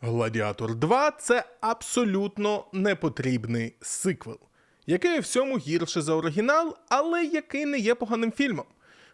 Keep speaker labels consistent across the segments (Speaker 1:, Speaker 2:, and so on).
Speaker 1: Гладіатор 2 це абсолютно непотрібний сиквел, який всьому гірше за оригінал, але який не є поганим фільмом.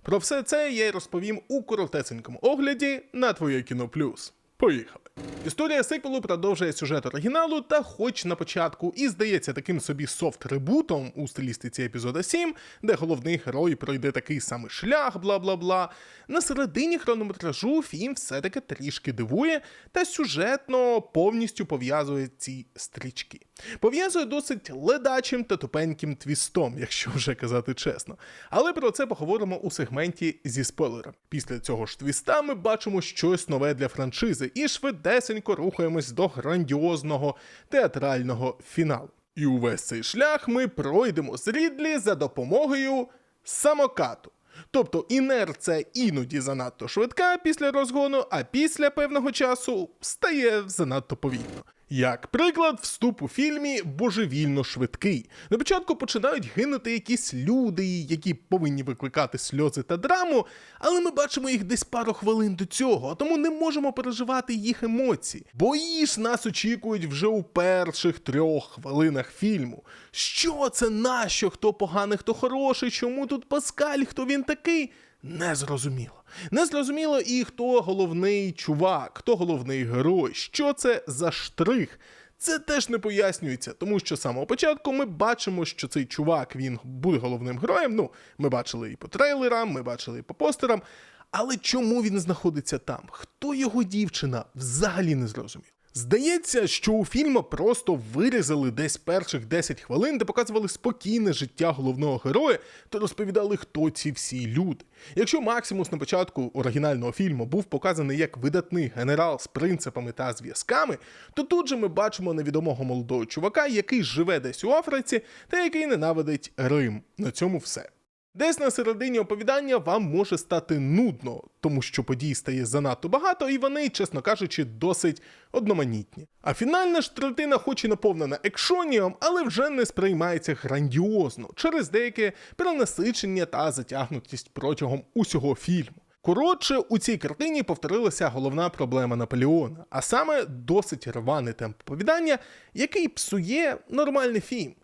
Speaker 1: Про все це я й розповім у коротесенькому огляді на твоє кіно плюс. Поїхали. Історія сиквелу продовжує сюжет оригіналу, та хоч на початку і здається таким собі софт-ребутом у стилістиці епізода 7, де головний герой пройде такий самий шлях, бла бла бла. На середині хронометражу фільм все-таки трішки дивує та сюжетно повністю пов'язує ці стрічки. Пов'язує досить ледачим та тупеньким твістом, якщо вже казати чесно. Але про це поговоримо у сегменті зі спойлером. Після цього ж твіста ми бачимо щось нове для франшизи і швидесенько рухаємось до грандіозного театрального фіналу. І увесь цей шлях ми пройдемо з Рідлі за допомогою самокату. Тобто інерція іноді занадто швидка після розгону, а після певного часу стає занадто повільно. Як приклад, вступ у фільмі божевільно швидкий. На початку починають гинути якісь люди, які повинні викликати сльози та драму, але ми бачимо їх десь пару хвилин до цього, а тому не можемо переживати їх емоції. Бої ж нас очікують вже у перших трьох хвилинах фільму. Що це нащо? Хто поганий, хто хороший, чому тут Паскаль, хто він такий? Незрозуміло. Незрозуміло і хто головний чувак, хто головний герой, що це за штрих. Це теж не пояснюється, тому що з самого початку ми бачимо, що цей чувак він буде головним героєм. Ну, ми бачили і по трейлерам, ми бачили і по постерам. Але чому він знаходиться там? Хто його дівчина? Взагалі не зрозумів. Здається, що у фільму просто вирізали десь перших 10 хвилин, де показували спокійне життя головного героя та розповідали, хто ці всі люди. Якщо Максимус на початку оригінального фільму був показаний як видатний генерал з принципами та зв'язками, то тут же ми бачимо невідомого молодого чувака, який живе десь у Африці та який ненавидить Рим. На цьому все. Десь на середині оповідання вам може стати нудно, тому що подій стає занадто багато, і вони, чесно кажучи, досить одноманітні. А фінальна ж третина, хоч і наповнена екшонієм, але вже не сприймається грандіозно через деяке перенасичення та затягнутість протягом усього фільму. Коротше, у цій картині повторилася головна проблема Наполеона, а саме досить рваний темп оповідання, який псує нормальний фільм.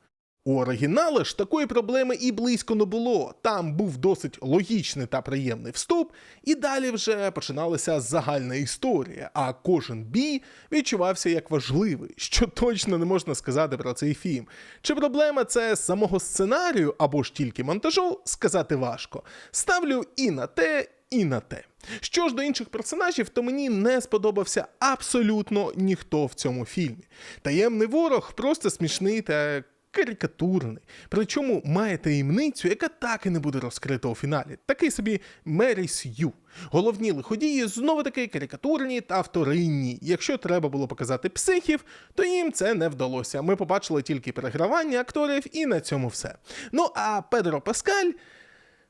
Speaker 1: У оригіналі ж такої проблеми і близько не було. Там був досить логічний та приємний вступ, і далі вже починалася загальна історія, а кожен бій відчувався як важливий, що точно не можна сказати про цей фільм. Чи проблема це самого сценарію або ж тільки монтажу, сказати важко. Ставлю і на те, і на те. Що ж до інших персонажів, то мені не сподобався абсолютно ніхто в цьому фільмі. Таємний ворог просто смішний та карикатурний. Причому має таємницю, яка так і не буде розкрита у фіналі. Такий собі Мері Сью. Головні лиходії знову таки карикатурні та вторинні. Якщо треба було показати психів, то їм це не вдалося. Ми побачили тільки перегравання акторів, і на цьому все. Ну а Педро Паскаль.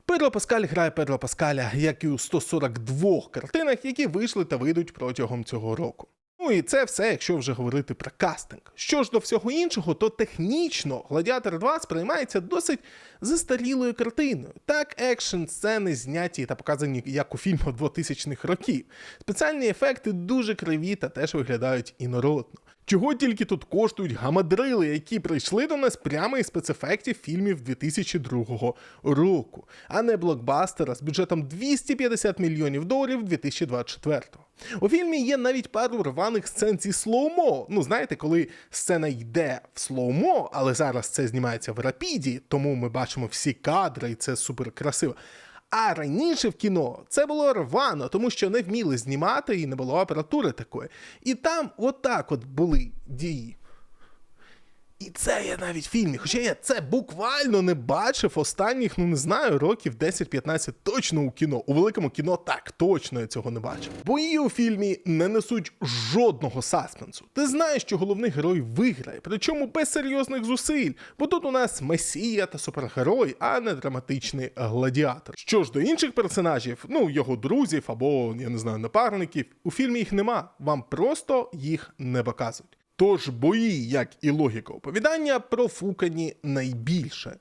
Speaker 1: Педро Паскаль грає Педро Паскаля, як і у 142 картинах, які вийшли та вийдуть протягом цього року. Ну і це все, якщо вже говорити про кастинг. Що ж до всього іншого, то технічно Гладіатор 2 сприймається досить застарілою картиною. Так, екшн сцени зняті та показані як у фільмах 2000-х років. Спеціальні ефекти дуже криві та теж виглядають інородно. Чого тільки тут коштують гамадрили, які прийшли до нас прямо із спецефектів фільмів 2002 року, а не блокбастера з бюджетом 250 мільйонів доларів 2024. У фільмі є навіть пару рваних сцен зі слоумо. Ну, знаєте, коли сцена йде в слоумо, але зараз це знімається в рапіді, тому ми бачимо всі кадри, і це супер красиво. А раніше в кіно це було рвано, тому що не вміли знімати і не було апаратури такої. І там отак от були дії. І це є навіть в фільмі. Хоча я це буквально не бачив останніх, ну не знаю, років 10-15 точно у кіно. У великому кіно так точно я цього не бачив. Бої у фільмі не несуть жодного саспенсу. Ти знаєш, що головний герой виграє, причому без серйозних зусиль, бо тут у нас месія та супергерой, а не драматичний гладіатор. Що ж до інших персонажів, ну його друзів або я не знаю, напарників, у фільмі їх нема. Вам просто їх не показують. Тож бої, як і логіка оповідання, профукані найбільше.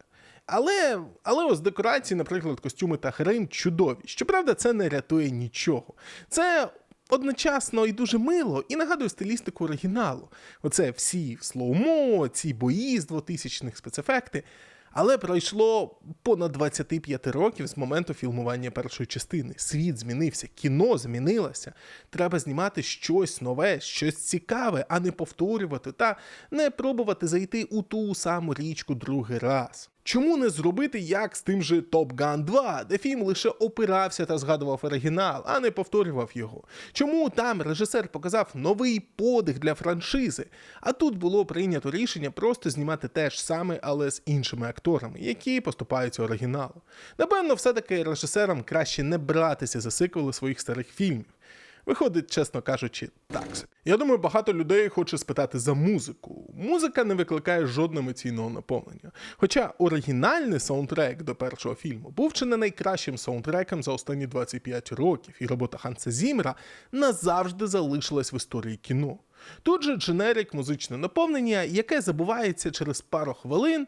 Speaker 1: Але але ось декорації, наприклад, костюми та грим чудові. Щоправда, це не рятує нічого. Це одночасно і дуже мило, і нагадує стилістику оригіналу. Оце всі слоумо, ці бої з 2000-х спецефекти. Але пройшло понад 25 років з моменту фільмування першої частини. Світ змінився, кіно змінилося. Треба знімати щось нове, щось цікаве, а не повторювати та не пробувати зайти у ту саму річку другий раз. Чому не зробити як з тим же Top Gun 2, де фільм лише опирався та згадував оригінал, а не повторював його? Чому там режисер показав новий подих для франшизи, а тут було прийнято рішення просто знімати те ж саме, але з іншими акторами, які поступаються оригіналу? Напевно, все-таки режисерам краще не братися за сиквели своїх старих фільмів. Виходить, чесно кажучи, так. Я думаю, багато людей хоче спитати за музику. Музика не викликає жодного емоційного наповнення. Хоча оригінальний саундтрек до першого фільму був чи не найкращим саундтреком за останні 25 років, і робота Ханса Зімера назавжди залишилась в історії кіно. Тут же дженерик музичне наповнення, яке забувається через пару хвилин.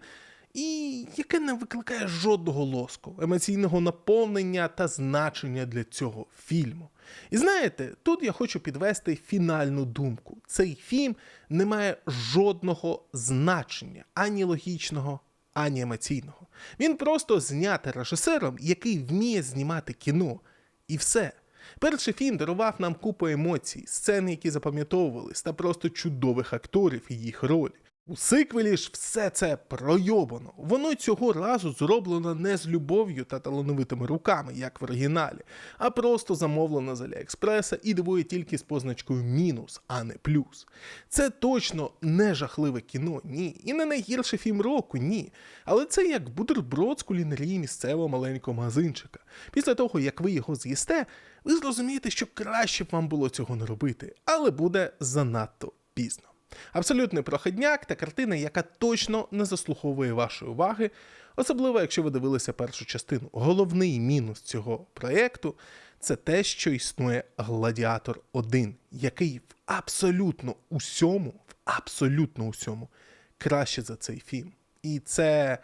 Speaker 1: І яке не викликає жодного лоску, емоційного наповнення та значення для цього фільму. І знаєте, тут я хочу підвести фінальну думку: цей фільм не має жодного значення, ані логічного, ані емоційного. Він просто знятий режисером, який вміє знімати кіно. І все. Перший фільм дарував нам купу емоцій, сцени, які запам'ятовувались, та просто чудових акторів і їх ролі. У сиквелі ж все це пройобано. Воно цього разу зроблено не з любов'ю та талановитими руками, як в оригіналі, а просто замовлено з Аліекспреса і дивує тільки з позначкою мінус, а не плюс. Це точно не жахливе кіно, ні. І не найгірший фільм року, ні. Але це як бутерброд з кулінарії місцевого маленького магазинчика. Після того, як ви його з'їсте, ви зрозумієте, що краще б вам було цього не робити, але буде занадто пізно. Абсолютний проходняк та картина, яка точно не заслуховує вашої уваги, особливо якщо ви дивилися першу частину. Головний мінус цього проєкту це те, що існує Гладіатор 1, який в абсолютно усьому, в абсолютно усьому краще за цей фільм. І це.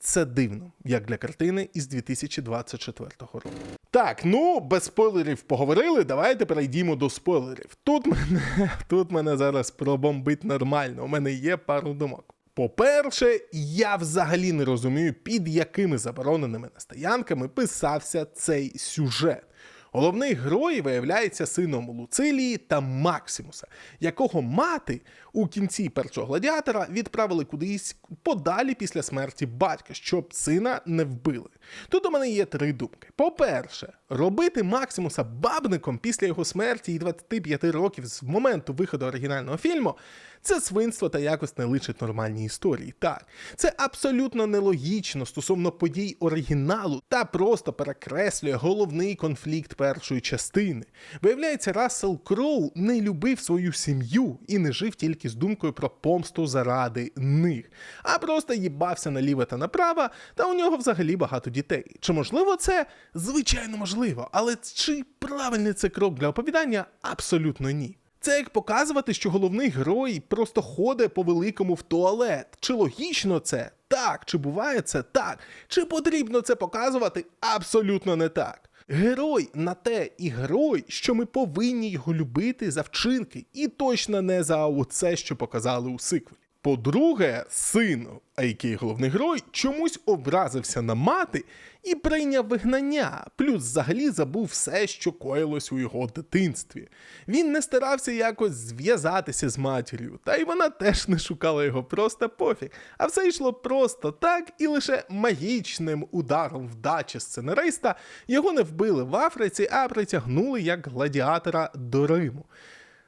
Speaker 1: Це дивно, як для картини із 2024 року. Так, ну без спойлерів поговорили. Давайте перейдімо до спойлерів. Тут мене тут мене зараз пробомбить нормально. У мене є пару думок. По-перше, я взагалі не розумію, під якими забороненими настоянками писався цей сюжет. Головний герой виявляється сином Луцилії та Максимуса, якого мати у кінці першого гладіатора відправили кудись подалі після смерті батька, щоб сина не вбили. Тут у мене є три думки. По-перше, робити Максимуса бабником після його смерті і 25 років з моменту виходу оригінального фільму. Це свинство та якось не личить нормальній історії. Так, це абсолютно нелогічно стосовно подій оригіналу та просто перекреслює головний конфлікт першої частини. Виявляється, Рассел Кроу не любив свою сім'ю і не жив тільки з думкою про помсту заради них, а просто їбався наліво та направо, та у нього взагалі багато дітей. Чи можливо це? Звичайно, можливо, але чи правильний це крок для оповідання? Абсолютно ні. Це як показувати, що головний герой просто ходить по великому в туалет. Чи логічно це? Так. Чи буває це? Так. Чи потрібно це показувати? Абсолютно не так. Герой на те і герой, що ми повинні його любити за вчинки, і точно не за оце, що показали у сиквелі. По-друге, син, а який головний герой, чомусь образився на мати і прийняв вигнання, плюс взагалі забув все, що коїлось у його дитинстві. Він не старався якось зв'язатися з матір'ю, та й вона теж не шукала його просто пофіг. А все йшло просто так, і лише магічним ударом вдачі сценариста його не вбили в Африці, а притягнули як гладіатора до Риму.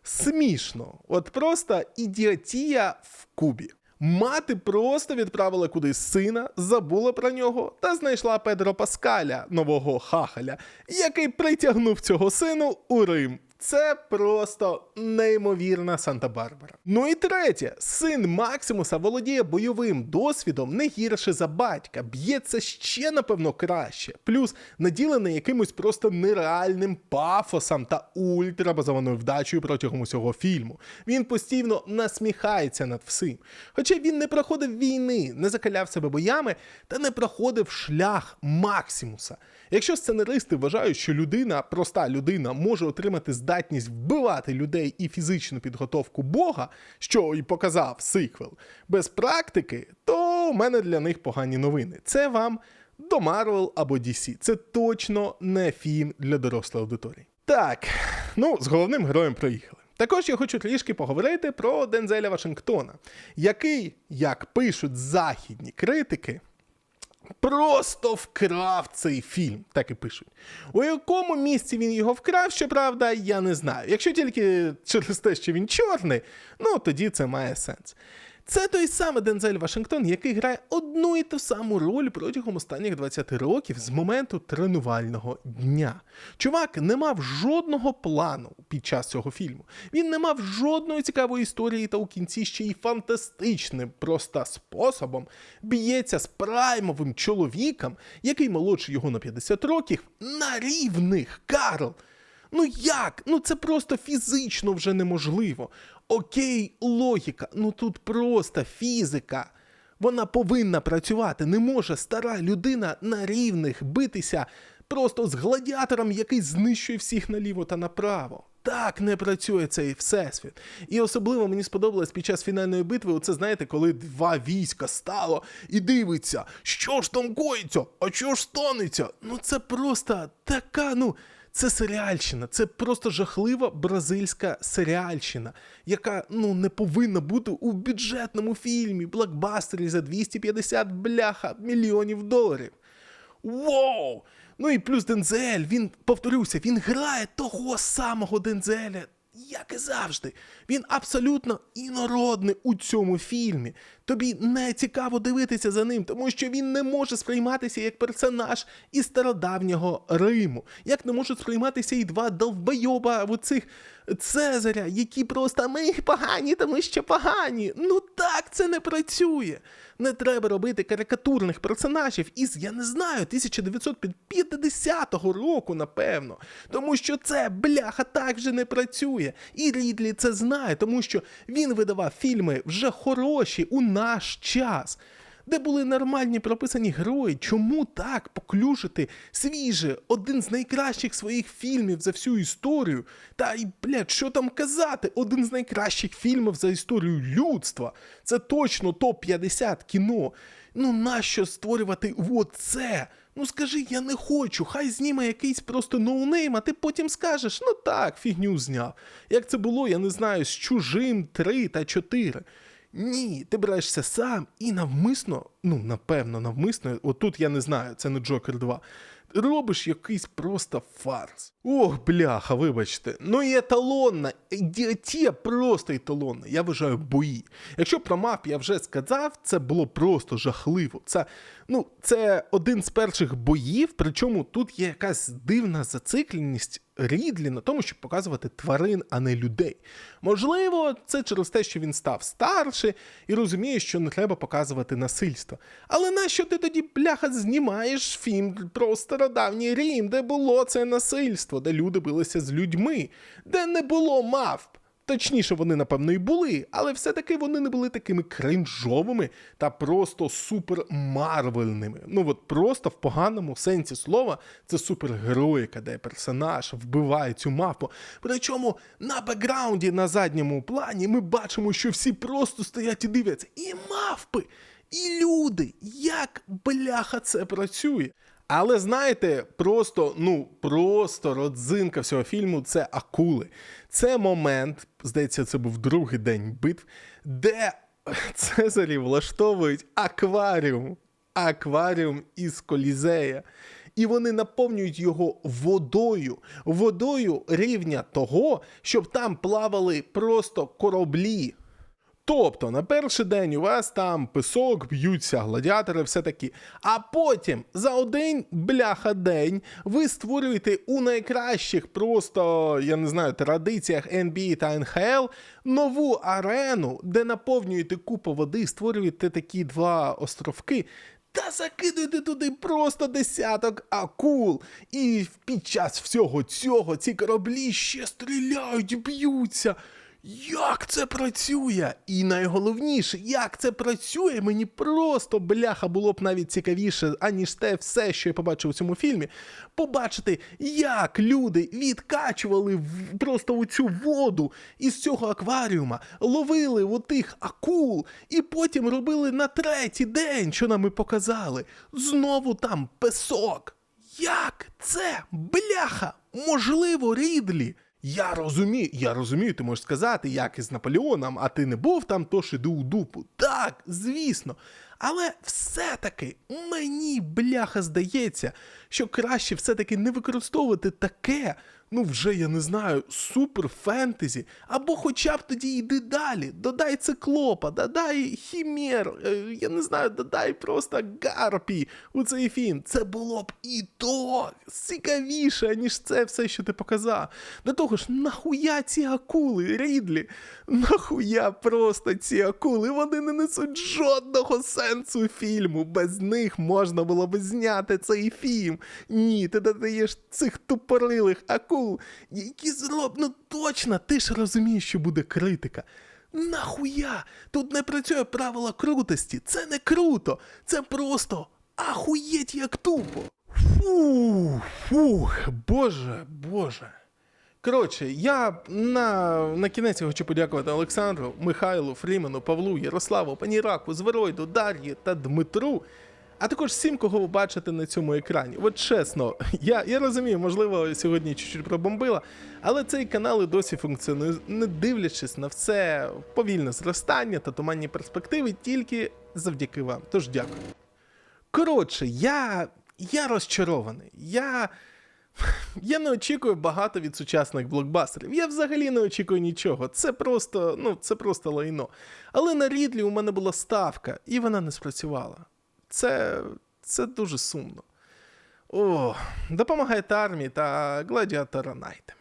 Speaker 1: Смішно, от просто ідіотія в кубі. Мати просто відправила кудись сина, забула про нього та знайшла Педро Паскаля, нового хахаля, який притягнув цього сину у Рим. Це просто неймовірна Санта-Барбара. Ну і третє, син Максимуса володіє бойовим досвідом не гірше за батька, б'ється ще напевно краще, плюс наділений якимось просто нереальним пафосом та ультрабазованою вдачею протягом усього фільму. Він постійно насміхається над всім. Хоча він не проходив війни, не закаляв себе боями та не проходив шлях Максимуса. Якщо сценаристи вважають, що людина, проста людина, може отримати здатність вбивати людей і фізичну підготовку Бога, що і показав сиквел, без практики, то у мене для них погані новини. Це вам до Marvel або DC. Це точно не фільм для дорослої аудиторії. Так, ну з головним героєм проїхали. Також я хочу трішки поговорити про Дензеля Вашингтона, який, як пишуть західні критики, просто вкрав цей фільм, так і пишуть. У якому місці він його вкрав, щоправда, я не знаю. Якщо тільки через те, що він чорний, ну тоді це має сенс. Це той самий Дензель Вашингтон, який грає одну і ту саму роль протягом останніх 20 років з моменту тренувального дня. Чувак не мав жодного плану під час цього фільму. Він не мав жодної цікавої історії та у кінці ще й фантастичним просто способом б'ється з праймовим чоловіком, який молодший його на 50 років, на рівних Карл. Ну як? Ну це просто фізично вже неможливо. Окей, логіка, ну тут просто фізика. Вона повинна працювати. Не може стара людина на рівних битися просто з гладіатором, який знищує всіх наліво та направо. Так не працює цей всесвіт. І особливо мені сподобалось під час фінальної битви. Оце знаєте, коли два війська стало і дивиться, що ж там коїться, а що ж станеться. Ну це просто така, ну. Це серіальщина, це просто жахлива бразильська серіальщина, яка ну не повинна бути у бюджетному фільмі, блокбастері за 250 бляха мільйонів доларів. Воу! Ну і плюс Дензель, він повторюся, він грає того самого Дензеля, як і завжди. Він абсолютно інородний у цьому фільмі. Тобі не цікаво дивитися за ним, тому що він не може сприйматися як персонаж із стародавнього Риму. Як не можуть сприйматися і два довбойоба в цих Цезаря, які просто ми погані, тому що погані. Ну так це не працює. Не треба робити карикатурних персонажів із, я не знаю, 1950 року, напевно. Тому що це бляха так вже не працює. І Рідлі це знає, тому що він видавав фільми вже хороші у наш час. Де були нормальні прописані герої, чому так поклюшити свіже, один з найкращих своїх фільмів за всю історію? Та й, блядь, що там казати? Один з найкращих фільмів за історію людства. Це точно топ-50 кіно. Ну нащо створювати оце? Ну скажи, я не хочу, хай зніме якийсь просто ноунейм, а ти потім скажеш, ну так, фігню зняв. Як це було, я не знаю, з чужим 3 та 4. Ні, ти берешся сам і навмисно, ну напевно, навмисно, отут я не знаю, це не Джокер 2. Робиш якийсь просто фарс. Ох, бляха, вибачте. Ну і еталонна, ідіотія просто еталонна. Я вважаю бої. Якщо про мап я вже сказав, це було просто жахливо. Це, ну, це один з перших боїв, причому тут є якась дивна зацикленість Рідлі на тому, щоб показувати тварин, а не людей. Можливо, це через те, що він став старший і розуміє, що не треба показувати насильство. Але нащо ти тоді, бляха, знімаєш фільм про стародавній Рім, де було це насильство, де люди билися з людьми, де не було мавп? Точніше, вони, напевно, і були, але все-таки вони не були такими кринжовими та просто супермарвельними. Ну от просто в поганому сенсі слова це супергероїка, де персонаж вбиває цю мавпу. Причому на бекграунді на задньому плані ми бачимо, що всі просто стоять і дивляться. І мавпи, і люди. Як бляха це працює? Але знаєте, просто, ну, просто родзинка всього фільму це акули. Це момент, здається, це був другий день битв, де Цезарі влаштовують акваріум. Акваріум із колізея. І вони наповнюють його водою, водою рівня того, щоб там плавали просто кораблі. Тобто на перший день у вас там пісок, б'ються гладіатори, все таки. А потім за один бляха день ви створюєте у найкращих просто, я не знаю, традиціях NBA та НХЛ нову арену, де наповнюєте купу води, створюєте такі два островки. Та закидуйте туди просто десяток акул. І під час всього цього ці кораблі ще стріляють, б'ються. Як це працює? І найголовніше, як це працює, мені просто бляха було б навіть цікавіше, аніж те все, що я побачив у цьому фільмі. Побачити, як люди відкачували просто у цю воду із цього акваріума, ловили отих акул, і потім робили на третій день, що нам і показали. Знову там песок. Як це? Бляха! Можливо, Рідлі. Я розумію, я розумію, ти можеш сказати, як із Наполеоном, а ти не був там, тож іди у дупу. Так, звісно. Але все-таки мені, бляха, здається, що краще все-таки не використовувати таке, ну вже я не знаю, супер фентезі, або хоча б тоді йди далі. Додай циклопа, додай хімер, е, я не знаю, додай просто гарпі у цей фільм. Це було б і то цікавіше, ніж це все, що ти показав. До того ж, нахуя ці акули, Рідлі? Нахуя просто ці акули? Вони не несуть жодного сенсу фільму. Без них можна було би зняти цей фільм. Ні, ти додаєш цих тупорилих акул, які зроб... Ну точно, ти ж розумієш, що буде критика. Нахуя? Тут не працює правило крутості. Це не круто. Це просто ахуєть як тупо. Фух, фух, боже, боже. Коротше, я на, на кінець хочу подякувати Олександру, Михайлу, Фрімену, Павлу, Ярославу, Паніраку, Зверойду, Дар'ї та Дмитру. А також всім, кого ви бачите на цьому екрані. От чесно, я, я розумію, можливо, сьогодні чуть-чуть пробомбила, але цей канал і досі функціонує, не дивлячись на все повільне зростання та туманні перспективи, тільки завдяки вам. Тож дякую. Коротше, я, я розчарований. Я. Я не очікую багато від сучасних блокбастерів. Я взагалі не очікую нічого. Це просто, ну, це просто лайно. Але на Рідлі у мене була ставка, і вона не спрацювала. Це, це дуже сумно. О, допомагайте армії та гладіатора Найт.